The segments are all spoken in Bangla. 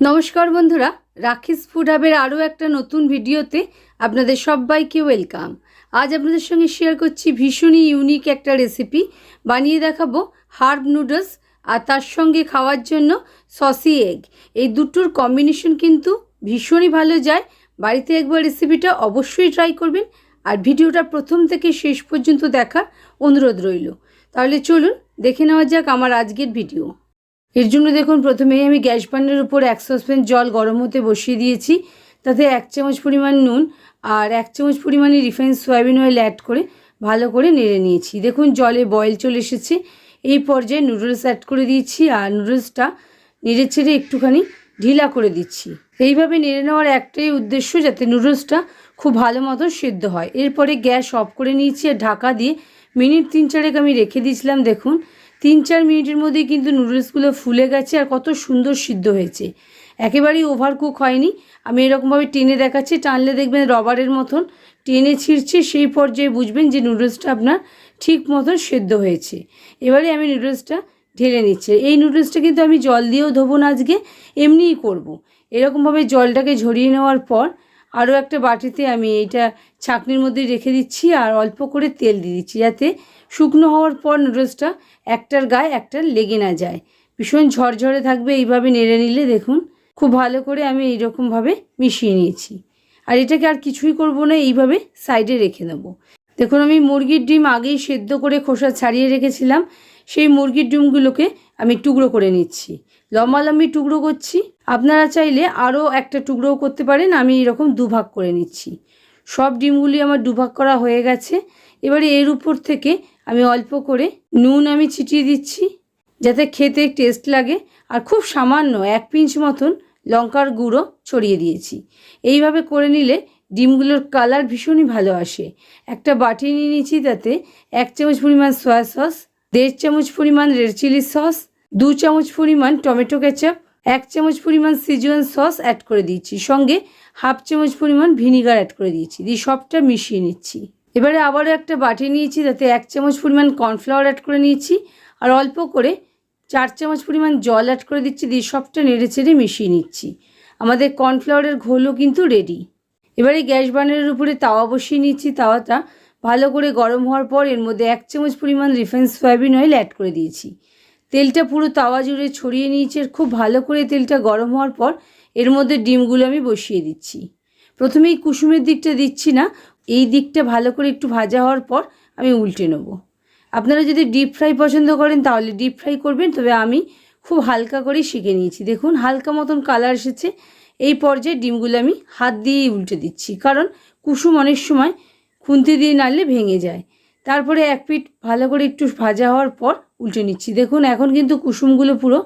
নমস্কার বন্ধুরা, রাখিস ফুড হাবের আরও একটা নতুন ভিডিওতে আপনাদের সবাইকে ওয়েলকাম। আজ আপনাদের সঙ্গে শেয়ার করছি ভীষণই ইউনিক একটা রেসিপি বানিয়ে দেখাবো হার্ব নুডলস আর তার সঙ্গে খাওয়ার জন্য সসি এগ এই দুটোর কম্বিনেশন কিন্তু ভীষণই ভালো যায়। বাড়িতে একবার রেসিপিটা অবশ্যই ট্রাই করবেন। আর ভিডিওটা প্রথম থেকে শেষ পর্যন্ত দেখার অনুরোধ রইল। তাহলে চলুন দেখে নেওয়া যাক আমার আজকের ভিডিও এর জন্য দেখুন প্রথমেই আমি গ্যাস বার্নারের উপর এক সসপ্যান জল গরম হতে বসিয়ে দিয়েছি। তাতে এক চামচ পরিমাণ নুন আর এক চামচ পরিমাণে রিফাইন সয়াবিন অয়েল অ্যাড করে ভালো করে নেড়ে নিয়েছি। দেখুন জলে বয়েল চলে এসেছে। এই পর্যায়ে নুডলস অ্যাড করে দিয়েছি আর নুডলসটা নেড়ে ছেড়ে একটুখানি ঢিলা করে দিচ্ছি। এইভাবে নেড়ে নেওয়ার একটাই উদ্দেশ্য যাতে নুডলসটা খুব ভালো মতো সেদ্ধ হয়। এরপরে গ্যাস অফ করে নিয়েছি আর ঢাকা দিয়ে মিনিট তিন চারেক আমি রেখে দিয়েছিলাম। দেখুন তিন চার মিনিটের মধ্যেই কিন্তু নুডলসগুলো ফুলে গেছে আর কত সুন্দর সিদ্ধ হয়েছে। একেবারেই ওভার কুক হয়নি। আমি এরকমভাবে টেনে দেখাচ্ছি, টানলে দেখবেন রবারের মতন টেনে ছিঁড়ছে, সেই পর্যায়ে বুঝবেন যে নুডলসটা আপনার ঠিক মতন সেদ্ধ হয়েছে। এবারে আমি নুডলসটা ঢেলে নিচ্ছি। এই নুডলসটা কিন্তু আমি জল দিয়েও ধোবো না আজকে, এমনিই করব। এরকমভাবে জলটাকে ঝরিয়ে নেওয়ার পর আরও একটা বাটিতে আমি এইটা ছাঁকনির মধ্যে রেখে দিচ্ছি আর অল্প করে তেল দিয়ে দিচ্ছি যাতে শুকনো হওয়ার পর নুডলসটা একটার গায়ে একটার লেগে না যায়। ভীষণ ঝরঝরে থাকবে এইভাবে নেড়ে নিলে দেখুন, খুব ভালো করে আমি এইরকমভাবে মিশিয়ে নিয়েছি। আর এটাকে আর কিছুই করব না, এইভাবে সাইডে রেখে দেবো। দেখুন, আমি মুরগির ডিম আগেই সেদ্ধ করে খোসা ছাড়িয়ে রেখেছিলাম। সেই মুরগির ডিমগুলোকে আমি টুকরো করে নিচ্ছি। লম্বালম্বি টুকরো করছি। আপনারা চাইলে আরও একটা টুকরোও করতে পারেন, আমি এরকম দুভাগ করে নিচ্ছি। সব ডিমগুলি আমার দুভাগ করা হয়ে গেছে। এবারে এর উপর থেকে আমি অল্প করে নুন আমি ছিটিয়ে দিচ্ছি, যাতে খেতে টেস্ট লাগে। আর খুব সামান্য এক পিঞ্চ মতন লঙ্কার গুঁড়ো ছড়িয়ে দিয়েছি। এইভাবে করে নিলে ডিমগুলোর কালার ভীষণই ভালো আসে। একটা বাটি নিয়ে নিয়েছি তাতে এক চামচ পরিমাণ সয়া সস দেড় চামচ পরিমাণ রেড চিলি সস দু চামচ পরিমাণ টমেটো কেচাপ এক চামচ পরিমাণ সিজুয়ান সস অ্যাড করে দিয়েছি। সঙ্গে হাফ চামচ পরিমাণ ভিনিগার অ্যাড করে দিয়েছি। দিয়ে সবটা মিশিয়ে নিচ্ছি। এবারে আবারও একটা বাটি নিয়েছি তাতে এক চামচ পরিমাণ কর্নফ্লাওয়ার অ্যাড করে নিয়েছি, আর অল্প করে চার চামচ পরিমাণ জল অ্যাড করে দিচ্ছি, দিয়ে সবটা নেড়ে চেড়ে মিশিয়ে নিচ্ছি। আমাদের কর্নফ্লাওয়ারের ঘোলও কিন্তু রেডি এবারে গ্যাস বার্নারের উপরে তাওয়া বসিয়ে নিচ্ছি তাওয়াটা ভালো করে গরম হওয়ার পর এর মধ্যে এক চামচ পরিমাণ রিফাইন সয়াবিন অয়েল অ্যাড করে দিয়েছি। তেলটা পুরো তাওয়া জুড়ে ছড়িয়ে নিয়েছি, আর খুব ভালো করে তেলটা গরম হওয়ার পর এর মধ্যে ডিমগুলো আমি বসিয়ে দিচ্ছি। প্রথমেই কুসুমের দিকটা দিচ্ছি না এই দিকটা ভালো করে একটু ভাজা হওয়ার পর আমি উল্টে নেব। আপনারা যদি ডিপ ফ্রাই পছন্দ করেন তাহলে ডিপ ফ্রাই করবেন, তবে আমি খুব হালকা করেই শিখে নিয়েছি। দেখুন, হালকা মতন কালার এসেছে। এই পর্যায়ে ডিমগুলো আমি হাত দিয়েই উল্টে দিচ্ছি, কারণ কুসুম অনেক সময় খুন্তি দিয়ে নাড়লে ভেঙে যায়। তারপরে এক পিঠ ভালো করে একটু ভাজা হওয়ার পর উল্টে নিচ্ছি। দেখুন, এখন কিন্তু কুসুমগুলো পুরো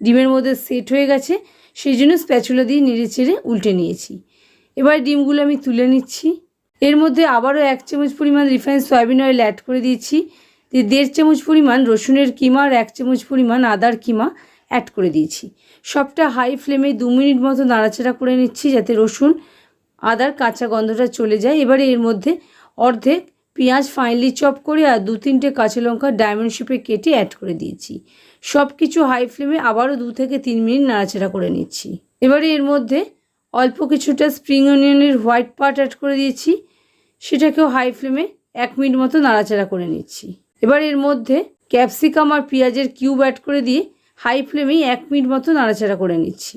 ডিমের মধ্যে সেট হয়ে গেছে, সেই জন্য স্প্যাচুলা দিয়ে নেড়ে চেড়ে উল্টে নিয়েছি। এবার ডিমগুলো আমি তুলে নিচ্ছি। এর মধ্যে আবারও এক চামচ পরিমাণ রিফাইন সয়াবিন অয়েল অ্যাড করে দিয়েছি। দিয়ে দেড় চামচ পরিমাণ রসুনের কিমা আর এক চামচ পরিমাণ আদার কিমা অ্যাড করে দিয়েছি। সবটা হাই ফ্লেমে দু মিনিট মতো নাড়াচাড়া করে নিচ্ছি যাতে রসুন, আদার কাঁচা গন্ধটা চলে যায়। এবারে এর মধ্যে অর্ধেক পেঁয়াজ ফাইনলি চপ করে আর দু তিনটে কাঁচা লঙ্কা ডায়মন্ড শেপে কেটে অ্যাড করে দিয়েছি। সব কিছু হাই ফ্লেমে আবারও দু থেকে তিন মিনিট নাড়াচাড়া করে নিচ্ছি। এবারে এর মধ্যে অল্প কিছুটা স্প্রিং অনিয়নের হোয়াইট পার্ট অ্যাড করে দিয়েছি। সেটাকেও হাই ফ্লেমে এক মিনিট মতো নাড়াচাড়া করে নিচ্ছি। এবার এর মধ্যে ক্যাপসিকাম আর পেঁয়াজের কিউব অ্যাড করে দিয়ে হাই ফ্লেমেই এক মিনিট মতো নাড়াচাড়া করে নিচ্ছি।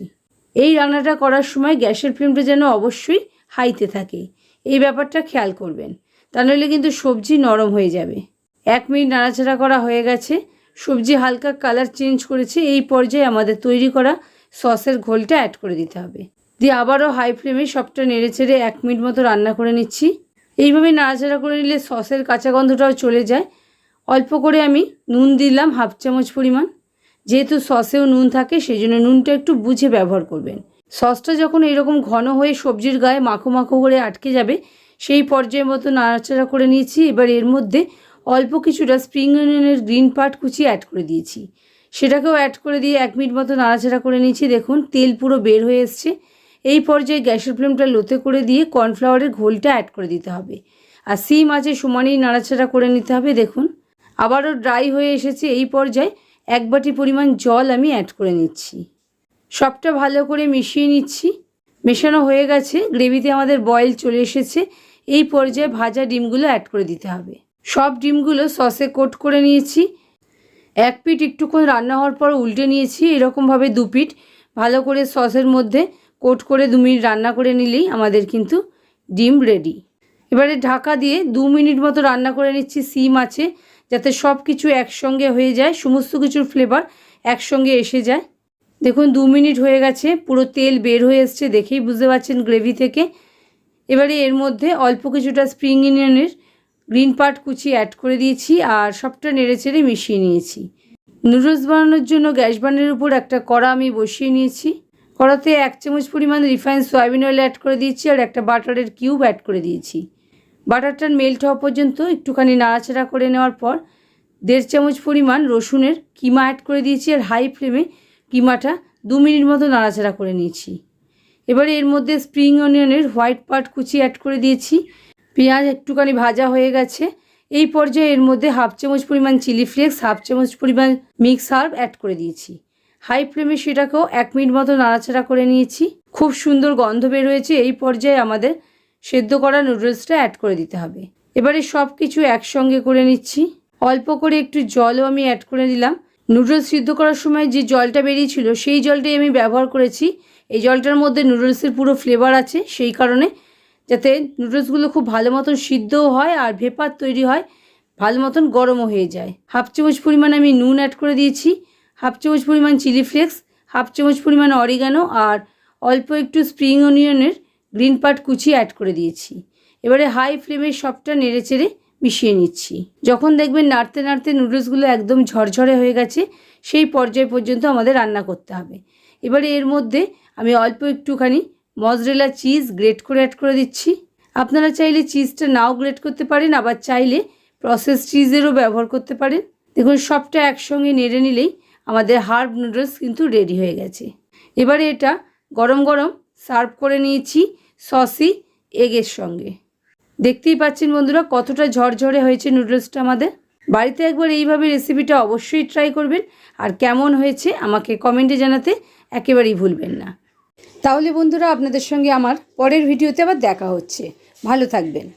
এই রান্নাটা করার সময় গ্যাসের ফ্লেমটা যেন অবশ্যই হাইতে থাকে। এই ব্যাপারটা খেয়াল করবেন। তা নইলে কিন্তু সবজি নরম হয়ে যাবে। এক মিনিট নাড়াচাড়া করা হয়ে গেছে। সবজি হালকা কালার চেঞ্জ করেছে। এই পর্যায়ে আমাদের তৈরি করা সসের ঘোলটা অ্যাড করে দিতে হবে। দিয়ে আবারও হাই ফ্লেমে সবটা নেড়ে চেড়ে এক মিনিট মতো রান্না করে নিচ্ছি। এইভাবে নাড়াচাড়া করে নিলে সসের কাঁচা গন্ধটাও চলে যায়। অল্প করে আমি নুন দিলাম, হাফ চামচ পরিমাণ। যেহেতু সসেও নুন থাকে সেই জন্য নুনটা একটু বুঝে ব্যবহার করবেন। সসটা যখন এরকম ঘন হয়ে সবজির গায়ে মাখো মাখো করে আটকে যাবে, সেই পর্যায়ের মতো নাড়াচাড়া করে নিয়েছি। এবার এর মধ্যে অল্প কিছুটা স্প্রিং অনিয়নের গ্রিন পার্ট কুচি অ্যাড করে দিয়েছি। সেটাকেও অ্যাড করে দিয়ে এক মিনিট মতো নাড়াচাড়া করে নিয়েছি। দেখুন, তেল পুরো বের হয়ে এসছে। এই পর্যায়ে গ্যাসের ফ্লেমটা লোতে করে দিয়ে কর্নফ্লাওয়ারের ঘোলটা অ্যাড করে দিতে হবে। আর সিম আছে, সমানেই নাড়াচাড়া করে নিতে হবে, দেখুন। আবারও ড্রাই হয়ে এসেছে এই পর্যায়ে এক বাটি পরিমাণ জল আমি অ্যাড করে নিচ্ছি। সবটা ভালো করে মিশিয়ে নিচ্ছি। মেশানো হয়ে গেছে, গ্রেভিতে আমাদের বয়েল চলে এসেছে। এই পর্যায়ে ভাজা ডিমগুলো অ্যাড করে দিতে হবে। সব ডিমগুলো সসে কোট করে নিয়েছি। এক পিঠ একটুক্ষণ রান্না হওয়ার পর উল্টে নিয়েছি, এরকমভাবে দু পিঠ ভালো করে সসের মধ্যে কোট করে দু মিনিট রান্না করে নিলেই আমাদের কিন্তু ডিম রেডি এবারে ঢাকা দিয়ে দু মিনিট মতো রান্না করে নিচ্ছি, সিম আছে, যাতে সব কিছু একসঙ্গে হয়ে যায়, সমস্ত কিছুর ফ্লেভার একসঙ্গে এসে যায়। দেখুন, দু মিনিট হয়ে গেছে, পুরো তেল বের হয়ে এসছে, দেখেই বুঝতে পারছেন গ্রেভি থেকে। এবারে এর মধ্যে অল্প কিছুটা স্প্রিং ইনিয়নের গ্রিন পার্ট কুচি অ্যাড করে দিয়েছি আর সবটা নেড়ে চেড়ে মিশিয়ে নিয়েছি। নুডলস বানানোর জন্য গ্যাস বানের উপর একটা কড়া আমি বসিয়ে নিয়েছি। কড়াতে এক চামচ পরিমাণ রিফাইন সয়াবিন অয়েল অ্যাড করে দিয়েছি আর একটা বাটারের কিউব অ্যাড করে দিয়েছি। বাটারটার মেল্ট হওয়া পর্যন্ত একটুখানি নাড়াচাড়া করে নেওয়ার পর দেড় চামচ পরিমাণ রসুনের কিমা অ্যাড করে দিয়েছি আর হাই ফ্লেমে কিমাটা দু মিনিট মতো নাড়াচাড়া করে নিয়েছি। এবারে এর মধ্যে স্প্রিং অনিয়নের হোয়াইট পার্ট কুচি অ্যাড করে দিয়েছি। পেঁয়াজ একটুখানি ভাজা হয়ে গেছে। এই পর্যায়ে এর মধ্যে হাফ চামচ পরিমাণ চিলি ফ্লেক্স হাফ চামচ পরিমাণ মিক্স হার্ব অ্যাড করে দিয়েছি। হাই ফ্লেমে সেটাকেও এক মিনিট মতো নাড়াচাড়া করে নিয়েছি। খুব সুন্দর গন্ধ বের হয়েছে এই পর্যায়ে আমাদের সেদ্ধ করা নুডলসটা অ্যাড করে দিতে হবে। এবারে সব কিছু একসঙ্গে করে নিচ্ছি। অল্প করে একটু জলও আমি অ্যাড করে দিলাম নুডলস সিদ্ধ করার সময় যে জলটা বেরিয়েছিল, সেই জলটাই আমি ব্যবহার করেছি। এই জলটার মধ্যে নুডলসের পুরো ফ্লেভার আছে, সেই কারণে যাতে নুডলসগুলো খুব ভালো মতন সিদ্ধও হয় আর ভেপার তৈরি হয়, ভালো মতন গরমও হয়ে যায়। হাফ চামচ পরিমাণ আমি নুন অ্যাড করে দিয়েছি। হাফ চামচ পরিমাণ চিলি ফ্লেক্স, হাফ চামচ পরিমাণ অরিগানো আর অল্প একটু স্প্রিং অনিয়নের গ্রিন পার্ট কুচি অ্যাড করে দিয়েছি। এবারে হাই ফ্লেমে সবটা নেড়ে চেড়ে মিশিয়ে নিচ্ছি। যখন দেখবেন নাড়তে নাড়তে নুডলসগুলো একদম ঝরঝরে হয়ে গেছে, সেই পর্যায় পর্যন্ত আমাদের রান্না করতে হবে। এবারে এর মধ্যে আমি অল্প একটুখানি মজরেলা চিজ গ্রেট করে অ্যাড করে দিচ্ছি। আপনারা চাইলে চিজটা নাও গ্রেট করতে পারেন, আবার চাইলে প্রসেস চিজেরও ব্যবহার করতে পারেন। দেখুন সবটা একসঙ্গে নেড়ে নিলেই আমাদের হার্ব নুডলস কিন্তু রেডি হয়ে গেছে। এবারে এটা গরম গরম সার্ভ করে নিয়েছি সসি এগের সঙ্গে। দেখতেই পাচ্ছেন বন্ধুরা, কতটা ঝরঝরে হয়েছে নুডলসটা আমাদের। বাড়িতে একবার এইভাবে রেসিপিটা অবশ্যই ট্রাই করবেন আর কেমন হয়েছে আমাকে কমেন্টে জানাতে একেবারেই ভুলবেন না। তাহলে বন্ধুরা, আপনাদের সঙ্গে আমার পরের ভিডিওতে আবার দেখা হচ্ছে। ভালো থাকবেন।